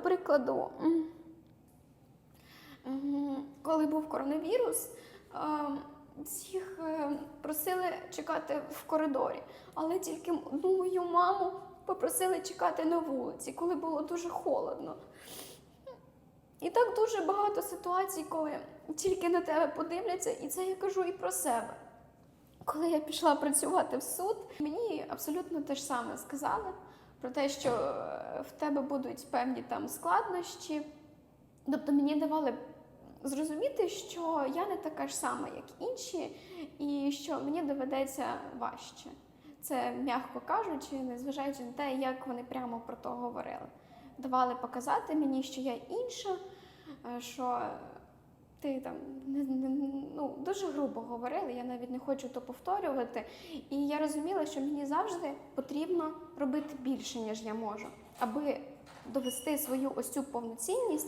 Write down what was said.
прикладу, коли був коронавірус, всіх е, просили чекати в коридорі, але тільки одну мою маму попросили чекати на вулиці, коли було дуже холодно. І так дуже багато ситуацій, коли тільки на тебе подивляться, і це я кажу і про себе. Коли я пішла працювати в суд, мені абсолютно те ж саме сказали про те, що е, в тебе будуть певні там складнощі. Тобто мені давали зрозуміти, що я не така ж сама, як інші, і що мені доведеться важче. Це м'яко кажучи, незважаючи на те, як вони прямо про то говорили. Давали показати мені, що я інша, е, що ти там не, не, дуже грубо говорили, я навіть не хочу то повторювати. І я розуміла, що мені завжди потрібно робити більше, ніж я можу, аби довести свою ось цю повноцінність.